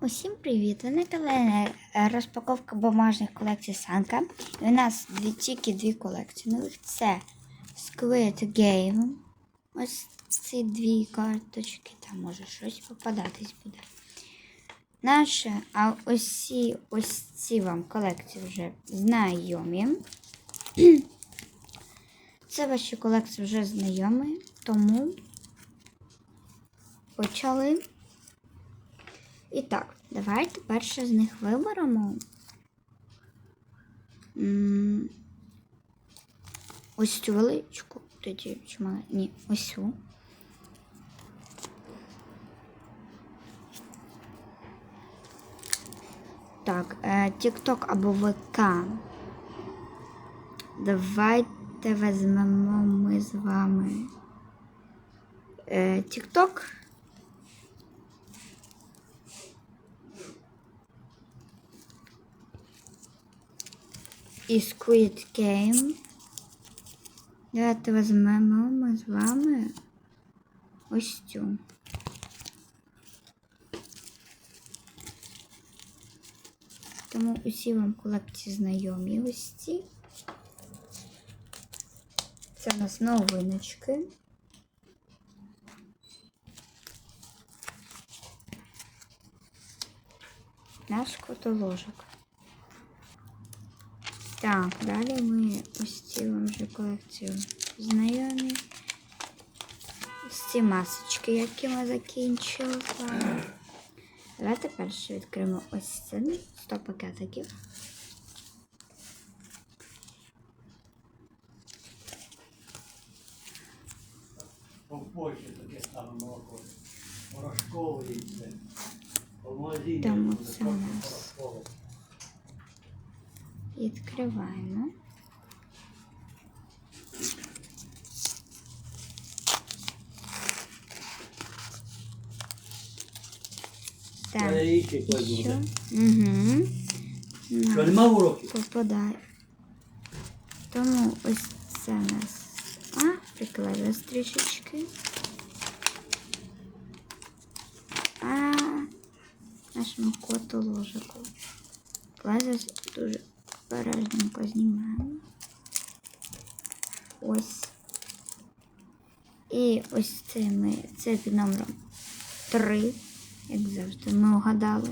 Усім привіт! Ви на розпаковка бумажних колекцій Санка. І у нас дві, тільки дві колекції нових. Це Squid Game. Ось ці дві карточки, там може щось попадатись буде. Наше, а усі ось ці вам колекції вже знайомі. Це ваші колекції вже знайомі, тому почали. І так, давайте перше з них виберемо. Ось цю величку. Тоді мала? Ні, ось цю. Так, е, TikTok або ВК. Давайте візьмемо ми з вами. Е, TikTok. І Squid Game. Давайте візьмемо ми з вами ось цю. Тому усі вам колекції знайомі ось ці. Це у нас новиночки. Наш котоложок. Так, далі ми ось ці вам вже колекцію знайомі. Ось ці масочки, які ми закінчили. Давайте перше відкриємо ось цим 100 пакетиків. В таке саме молоко. Порошкове і це. Там оце у нас. Відкриваємо. Так, що? Угу. Що, нема уроків? попадає. Тому ось це у нас. А, приклеїлось трішечки. А нашому коту ложику. Клеїлось дуже бережненько знімаємо. Ось. І ось це ми, це під номером 3, як завжди, ми угадали.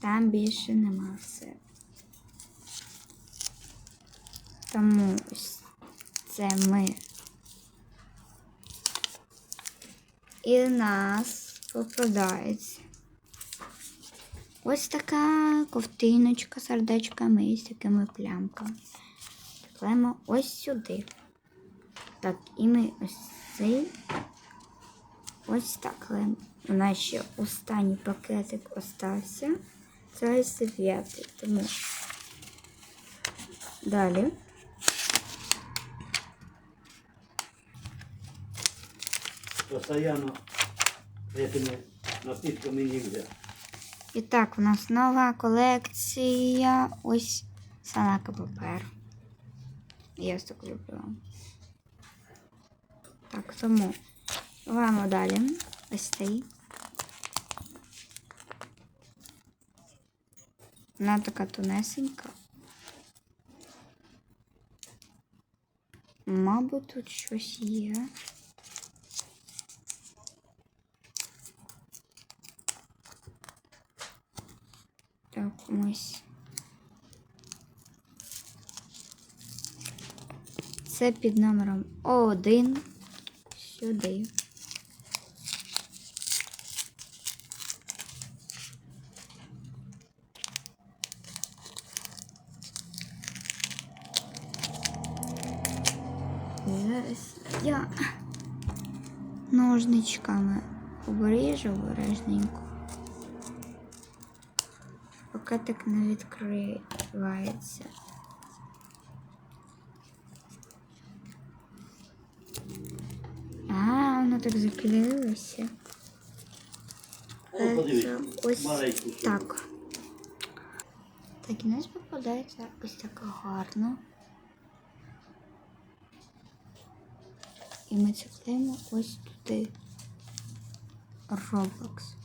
Там більше нема все. Тому ось це ми. І нас попадається. Ось така ковтиночка з сердечками і з такими плямками. Клеїмо ось сюди. Так, і ми ось цей. Ось так клеїмо. У нас ще останній пакетик остався. Це дев'ятий. Тому далі. Постоянно этими напитками нельзя. І так, у нас нова колекція. Ось санака паперу. Я ось так люблю. Так, тому маємо далі. Ось цей. Вона така тонесенька. Мабуть, тут щось є. Так, ось. Це під номером О1 сюди. Зараз я ножничками обріжу обережненько. Пакетик не відкривається. А, воно так заклеїлося. Подивись, ось так. Так, і нас попадається ось так гарно. І ми це клеїмо ось туди. Roblox.